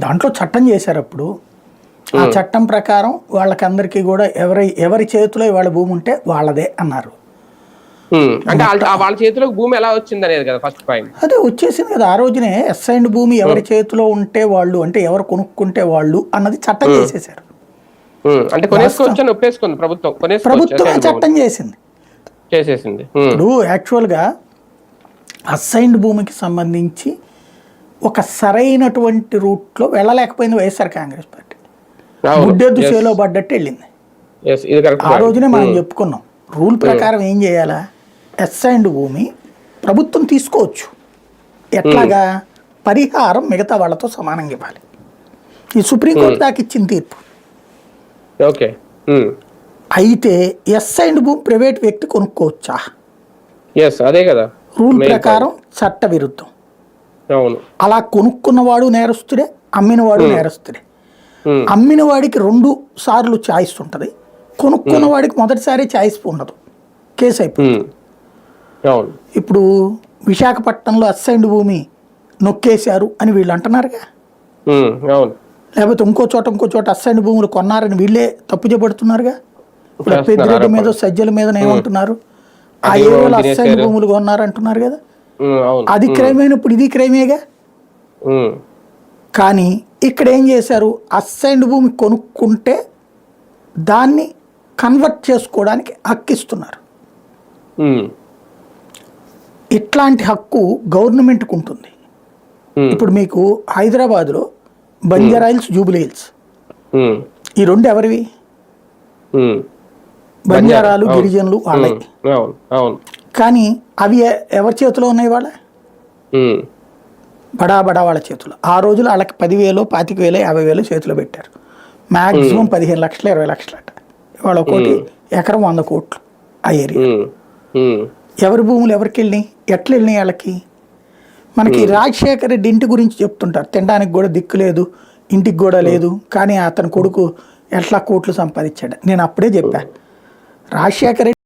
దాంట్లో చట్టం చేశారు అప్పుడు. ఆ చట్టం ప్రకారం వాళ్ళకందరికీ కూడా ఎవరి ఎవరి చేతిలో వాళ్ళ భూమి ఉంటే వాళ్ళదే అన్నారు. అంటే వాళ్ళ- చేతిలోకి భూమి ఎలా వచ్చింది అనేది కదా ఫస్ట్ పాయింట్ అదే వచ్చేసింది కదా ఆ రోజునే ఎస్ఐండ్ భూమి ఎవరి చేతిలో ఉంటే వాళ్ళు అంటే ఎవరు కొనుక్కుంటే వాళ్ళు అన్నది చట్టం చేసేశారు. అంటే కొనేసుకోవచ్చు అని ఒప్పేసుకుంది ప్రభుత్వం. చట్టం చేసింది. చేసేసింది. ఇప్పుడు యాక్చువల్గా అసైన్డ్ భూమికి సంబంధించి ఒక సరైనటువంటి రూట్లో వెళ్ళలేకపోయింది వైఎస్ఆర్ కాంగ్రెస్ పార్టీ. గుడ్డెద్దు చేలో పడ్డట్టు వెళ్ళింది. ఆ రోజునే మనం చెప్పుకున్నాం. రూల్ ప్రకారం ఏం చేయాలా? అసైన్డ్ భూమి ప్రభుత్వం తీసుకోవచ్చు. ఎట్లాగా? పరిహారం మిగతా వాళ్ళతో సమానంగా ఇవ్వాలి. ఈ సుప్రీంకోర్టు దాకా ఇచ్చిన తీర్పు. ఓకే అయితే ఎస్ఐండ్ భూమి ప్రైవేట్ వ్యక్తి కొనుక్కోవచ్చా? ఎస్ అదే కదా. రూల్ ప్రకారం చట్ట విరుద్ధం. అలా కొనుక్కున్నవాడు నేరస్తుడే అమ్మినవాడు నేరస్తుడే. అమ్మిన వాడికి రెండు సార్లు ఛాయిస్ ఉంటుంది కొనుక్కున్న వాడికి మొదటిసారి ఛాయిస్ ఉండదు. కేసు అయిపోయింది. ఇప్పుడు విశాఖపట్నంలో అస్సైండ్ భూమి నొక్కేశారు అని వీళ్ళు అంటున్నారుగా. లేకపోతే ఇంకో చోట ఇంకో చోట అస్సైండ్ భూములు కొన్నారని వీళ్ళే తప్పు చెబడుతున్నారుగా ఇప్పుడు పెద్దిరెడ్డి మీద. సజ్జల మీద ఏమంటున్నారు? ఆ ఏరియాలో అస్సైండ్. భూములు కొన్నారు అంటున్నారు కదా? అది క్రైమ్ అయినప్పుడు ఇది క్రైమేగా? కానీ ఇక్కడ ఏం చేశారు? అస్సైండ్ భూమి కొనుక్కుంటే దాన్ని కన్వర్ట్ చేసుకోవడానికి హక్కు ఇస్తున్నారు ఇట్లాంటి హక్కు గవర్నమెంట్కి ఉంటుంది. ఇప్పుడు మీకు హైదరాబాద్లో బంజారా హిల్స్ జూబిలీ హిల్స్. ఉమ్, ఈ రెండు ఎవరివి? బంజారాలు. గిరిజనులు వాళ్ళే ఉమ్, అవును. అవును. కానీ అవి ఎవరి చేతిలో ఉన్నాయి వాళ్ళ? బడా బడా వాళ్ళ చేతిలో. ఆ రోజులు వాళ్ళకి పదివేలు పాతిక వేలు యాభై వేలు చేతిలో పెట్టారు. మ్యాక్సిమం పదిహేను లక్షలు ఇరవై లక్షలు అట ఇవాళ కోటి ఎకరం వంద కోట్లు ఆ ఏరియా. ఎవరి భూములు ఎవరికి వెళ్ళినాయి? ఎట్లా వెళ్ళినాయి వాళ్ళకి? మనకి రాజశేఖర రెడ్డి ఇంటి గురించి చెప్తుంటారు. తినడానికి కూడా దిక్కు లేదు ఇంటికి కూడా లేదు. కానీ అతని కొడుకు ఎట్లా కోట్లు సంపాదించాడు? నేను అప్పుడే చెప్పా. రాజశేఖర రెడ్డి